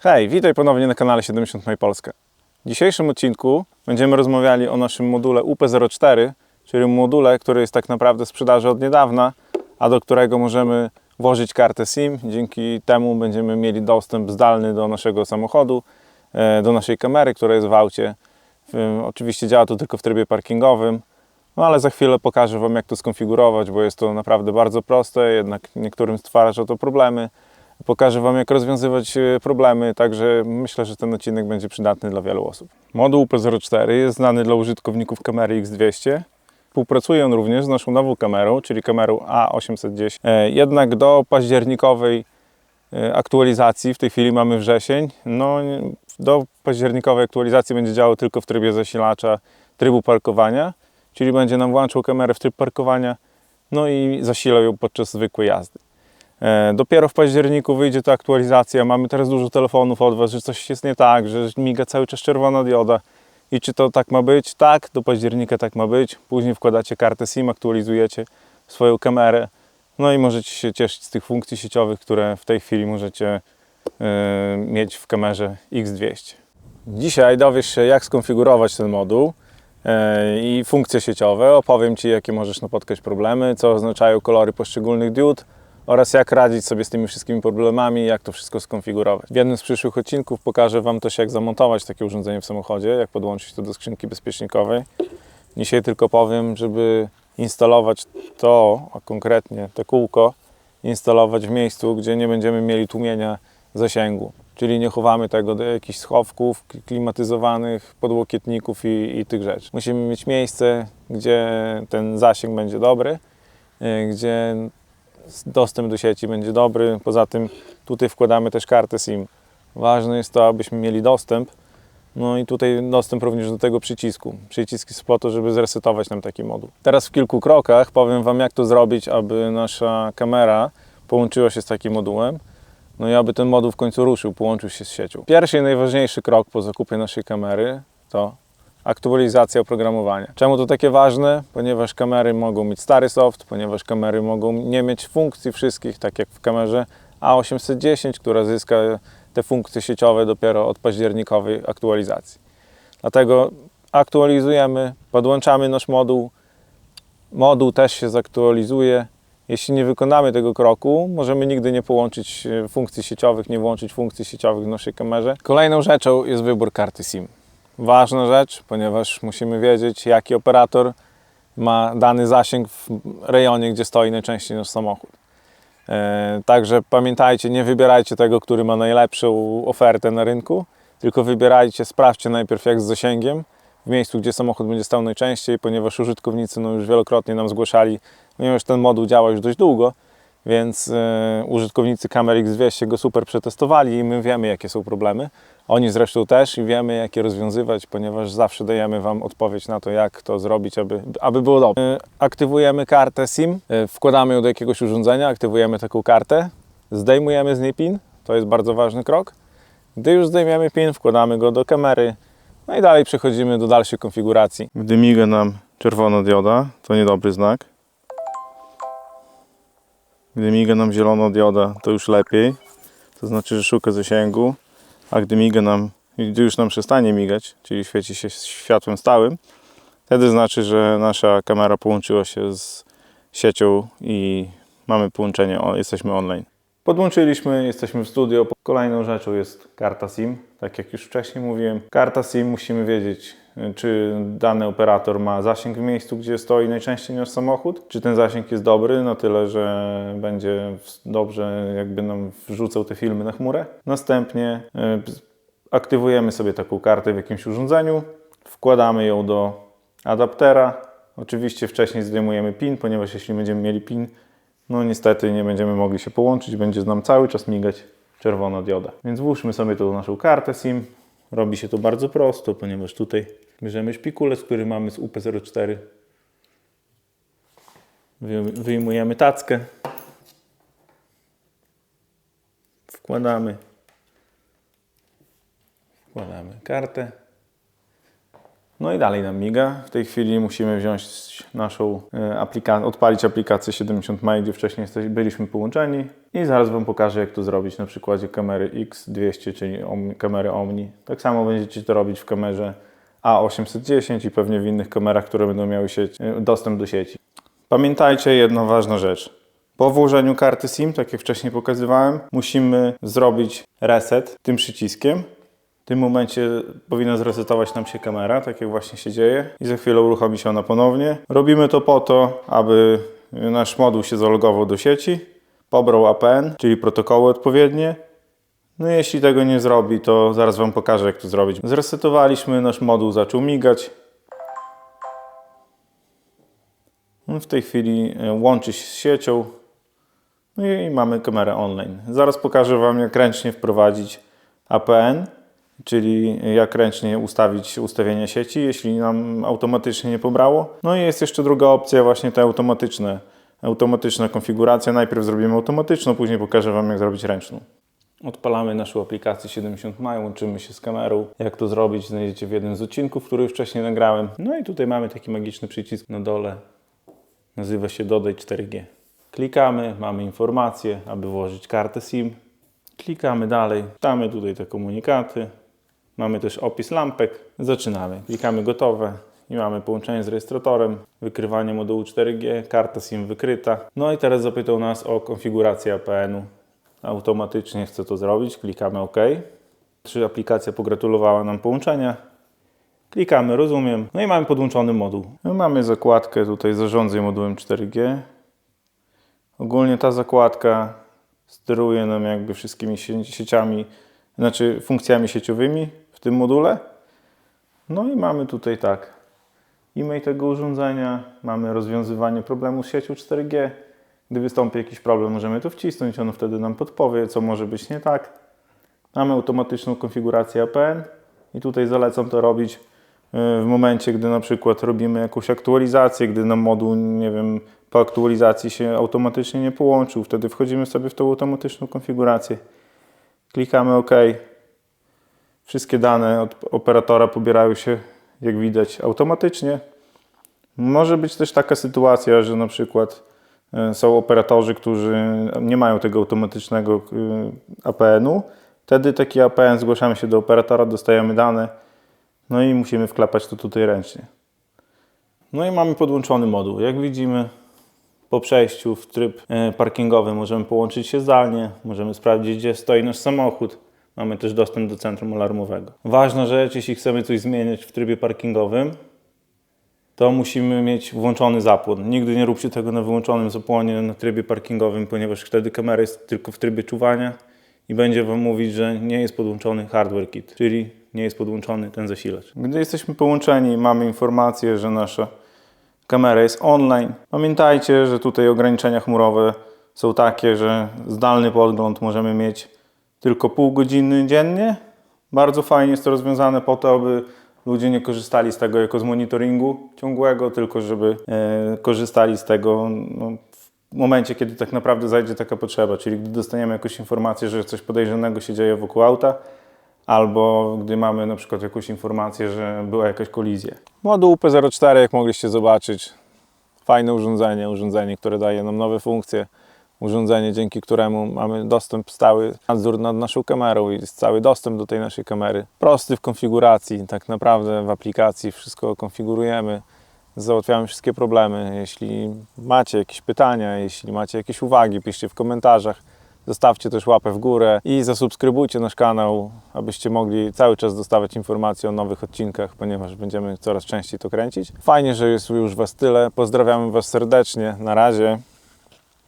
Hej, witaj ponownie na kanale 70 My Polska. W dzisiejszym odcinku będziemy rozmawiali o naszym module UP04, czyli module, który jest tak naprawdę w sprzedaży od niedawna, a do którego możemy włożyć kartę SIM. Dzięki temu będziemy mieli dostęp zdalny do naszego samochodu, e, do naszej kamery, która jest w aucie. Oczywiście działa to tylko w trybie parkingowym, no ale za chwilę pokażę Wam, jak to skonfigurować, bo jest to naprawdę bardzo proste, jednak niektórym stwarza to problemy. Pokażę Wam, jak rozwiązywać e, problemy, także myślę, że ten odcinek będzie przydatny dla wielu osób. Moduł P04 jest znany dla użytkowników kamery X200. Współpracuje on również z naszą nową kamerą, czyli kamerą A810. E, Jednak do październikowej e, aktualizacji, w tej chwili mamy wrzesień, no do październikowej aktualizacji będzie działał tylko w trybie zasilacza trybu parkowania, czyli będzie nam włączał kamerę w tryb parkowania, no i zasilał ją podczas zwykłej jazdy. E, Dopiero w październiku wyjdzie ta aktualizacja. Mamy teraz dużo telefonów od Was, że coś jest nie tak, że miga cały czas czerwona dioda. I czy to tak ma być? Tak, do października tak ma być. Później wkładacie kartę SIM, aktualizujecie swoją kamerę. No i możecie się cieszyć z tych funkcji sieciowych, które w tej chwili możecie e, mieć w kamerze X200. Dzisiaj dowiesz się, jak skonfigurować ten moduł e, i funkcje sieciowe. Opowiem Ci, jakie możesz napotkać problemy, co oznaczają kolory poszczególnych diod oraz jak radzić sobie z tymi wszystkimi problemami, jak to wszystko skonfigurować. W jednym z przyszłych odcinków pokażę Wam też, jak zamontować takie urządzenie w samochodzie, jak podłączyć to do skrzynki bezpiecznikowej. Dzisiaj tylko powiem, żeby instalować to, a konkretnie te kółko, instalować w miejscu, gdzie nie będziemy mieli tłumienia zasięgu. Czyli nie chowamy tego do jakichś schowków klimatyzowanych, podłokietników i, i tych rzeczy. Musimy mieć miejsce, gdzie ten zasięg będzie dobry, y, gdzie dostęp do sieci będzie dobry. Poza tym tutaj wkładamy też kartę SIM. Ważne jest to, abyśmy mieli dostęp. No i tutaj dostęp również do tego przycisku. Przycisk jest po to, żeby zresetować nam taki moduł. Teraz w kilku krokach powiem Wam, jak to zrobić, aby nasza kamera połączyła się z takim modułem. No i aby ten moduł w końcu ruszył, połączył się z siecią. Pierwszy i najważniejszy krok po zakupie naszej kamery to aktualizacja oprogramowania. Czemu to takie ważne? Ponieważ kamery mogą mieć stary soft, ponieważ kamery mogą nie mieć funkcji wszystkich, tak jak w kamerze A810, która zyska te funkcje sieciowe dopiero od październikowej aktualizacji. Dlatego aktualizujemy, podłączamy nasz moduł. Moduł też się zaktualizuje. Jeśli nie wykonamy tego kroku, możemy nigdy nie połączyć e, funkcji sieciowych, nie włączyć funkcji sieciowych w naszej kamerze. Kolejną rzeczą jest wybór karty SIM. Ważna rzecz, ponieważ musimy wiedzieć, jaki operator ma dany zasięg w rejonie, gdzie stoi najczęściej nasz samochód. E, Także pamiętajcie, nie wybierajcie tego, który ma najlepszą ofertę na rynku, tylko wybierajcie, sprawdźcie najpierw jak z zasięgiem w miejscu, gdzie samochód będzie stał najczęściej, ponieważ użytkownicy no, już wielokrotnie nam zgłaszali, ponieważ ten moduł działa już dość długo, więc e, użytkownicy kamer X200 go super przetestowali i my wiemy, jakie są problemy. Oni zresztą też i wiemy, jak je rozwiązywać, ponieważ zawsze dajemy Wam odpowiedź na to, jak to zrobić, aby, aby było dobrze. E, Aktywujemy kartę SIM, e, wkładamy ją do jakiegoś urządzenia, aktywujemy taką kartę, zdejmujemy z niej PIN, to jest bardzo ważny krok. Gdy już zdejmiemy PIN, wkładamy go do kamery, no i dalej przechodzimy do dalszej konfiguracji. Gdy miga nam czerwona dioda, to niedobry znak. Gdy miga nam zielona dioda, to już lepiej. To znaczy, że szuka zasięgu. A gdy miga nam, gdy już nam przestanie migać, czyli świeci się światłem stałym, wtedy znaczy, że nasza kamera połączyła się z siecią i mamy połączenie, jesteśmy online. Podłączyliśmy, jesteśmy w studio. Kolejną rzeczą jest karta SIM. Tak jak już wcześniej mówiłem, karta SIM musimy wiedzieć, y, czy dany operator ma zasięg w miejscu, gdzie stoi najczęściej nasz samochód, czy ten zasięg jest dobry na tyle, że będzie dobrze jakby nam wrzucał te filmy na chmurę. Następnie y, aktywujemy sobie taką kartę w jakimś urządzeniu, wkładamy ją do adaptera. Oczywiście wcześniej zdejmujemy PIN, ponieważ jeśli będziemy mieli PIN, no niestety nie będziemy mogli się połączyć, będzie nam cały czas migać czerwona dioda. Więc włóżmy sobie tą naszą kartę SIM. Robi się to bardzo prosto, ponieważ tutaj bierzemy szpikulec, który mamy z UP04. Wy- Wyjmujemy tackę. Wkładamy. Wkładamy kartę. No i dalej nam miga. W tej chwili musimy wziąć naszą aplikację, odpalić aplikację 70 Mile, gdzie wcześniej byliśmy połączeni i zaraz Wam pokażę, jak to zrobić na przykładzie kamery X200, czyli kamery Omni. Tak samo będziecie to robić w kamerze A810 i pewnie w innych kamerach, które będą miały sieć, e, dostęp do sieci. Pamiętajcie jedną ważną rzecz. Po włożeniu karty SIM, tak jak wcześniej pokazywałem, musimy zrobić reset tym przyciskiem. W tym momencie powinna zresetować nam się kamera, tak jak właśnie się dzieje, i za chwilę uruchomi się ona ponownie. Robimy to po to, aby nasz moduł się zalogował do sieci, pobrał APN, czyli protokoły odpowiednie. No jeśli tego nie zrobi, to zaraz Wam pokażę, jak to zrobić. Zresetowaliśmy, nasz moduł zaczął migać. No, W tej chwili e, łączy się z siecią. No i mamy kamerę online. Zaraz pokażę Wam, jak ręcznie wprowadzić APN, czyli jak ręcznie ustawić ustawienie sieci, jeśli nam automatycznie nie pobrało. No i jest jeszcze druga opcja, właśnie te automatyczne. Automatyczna konfiguracja. Najpierw zrobimy automatyczną, później pokażę Wam, jak zrobić ręczną. Odpalamy naszą aplikację 70 Maj, łączymy się z kamerą. Jak to zrobić, znajdziecie w jednym z odcinków, który wcześniej nagrałem. No i tutaj mamy taki magiczny przycisk na dole. Nazywa się Dodaj 4G. Klikamy, mamy informację, aby włożyć kartę SIM. Klikamy dalej, damy tutaj te komunikaty. Mamy też opis lampek. Zaczynamy. Klikamy gotowe i mamy połączenie z rejestratorem, wykrywanie modułu 4G, karta SIM wykryta. No i teraz zapytał nas o konfigurację APN-u. Automatycznie chcę to zrobić, klikamy OK. Czy aplikacja pogratulowała nam połączenia? Klikamy rozumiem. No i mamy podłączony moduł. No mamy zakładkę tutaj zarządzaj modułem 4G. Ogólnie ta zakładka steruje nam jakby wszystkimi sie- sieciami, znaczy funkcjami sieciowymi tym module. No i mamy tutaj tak, e-mail tego urządzenia, mamy rozwiązywanie problemu z siecią 4G. Gdy wystąpi jakiś problem, możemy to wcisnąć, ono wtedy nam podpowie, co może być nie tak. Mamy automatyczną konfigurację APN i tutaj zalecam to robić y, w momencie, gdy na przykład robimy jakąś aktualizację, gdy nam moduł, nie wiem, po aktualizacji się automatycznie nie połączył, wtedy wchodzimy sobie w tą automatyczną konfigurację. Klikamy OK. Wszystkie dane od operatora pobierają się, jak widać, automatycznie. Może być też taka sytuacja, że na przykład e, są operatorzy, którzy nie mają tego automatycznego e, APN-u. Wtedy taki APN zgłaszamy się do operatora, dostajemy dane, no i musimy wklepać to tutaj ręcznie. No i mamy podłączony moduł. Jak widzimy, po przejściu w tryb e, parkingowy możemy połączyć się zdalnie, możemy sprawdzić, gdzie stoi nasz samochód. Mamy też dostęp do centrum alarmowego. Ważna rzecz, jeśli chcemy coś zmieniać w trybie parkingowym, to musimy mieć włączony zapłon. Nigdy nie róbcie tego na wyłączonym zapłonie na trybie parkingowym, ponieważ wtedy kamera jest tylko w trybie czuwania i będzie Wam mówić, że nie jest podłączony hardware kit, czyli nie jest podłączony ten zasilacz. Gdy jesteśmy połączeni, mamy informację, że nasza kamera jest online. Pamiętajcie, że tutaj ograniczenia chmurowe są takie, że zdalny podgląd możemy mieć tylko pół godziny dziennie. Bardzo fajnie jest to rozwiązane po to, aby ludzie nie korzystali z tego jako z monitoringu ciągłego, tylko żeby e, korzystali z tego no, w momencie, kiedy tak naprawdę zajdzie taka potrzeba, czyli gdy dostaniemy jakąś informację, że coś podejrzanego się dzieje wokół auta, albo gdy mamy na przykład jakąś informację, że była jakaś kolizja. Moduł UP04, jak mogliście zobaczyć, fajne urządzenie, urządzenie, które daje nam nowe funkcje, urządzenie, dzięki któremu mamy dostęp, stały nadzór nad naszą kamerą i cały dostęp do tej naszej kamery. Prosty w konfiguracji, tak naprawdę w aplikacji wszystko konfigurujemy, załatwiamy wszystkie problemy. Jeśli macie jakieś pytania, jeśli macie jakieś uwagi, piszcie w komentarzach. Zostawcie też łapę w górę i zasubskrybujcie nasz kanał, abyście mogli cały czas dostawać informacje o nowych odcinkach, ponieważ będziemy coraz częściej to kręcić. Fajnie, że jest już Was tyle. Pozdrawiamy Was serdecznie. Na razie.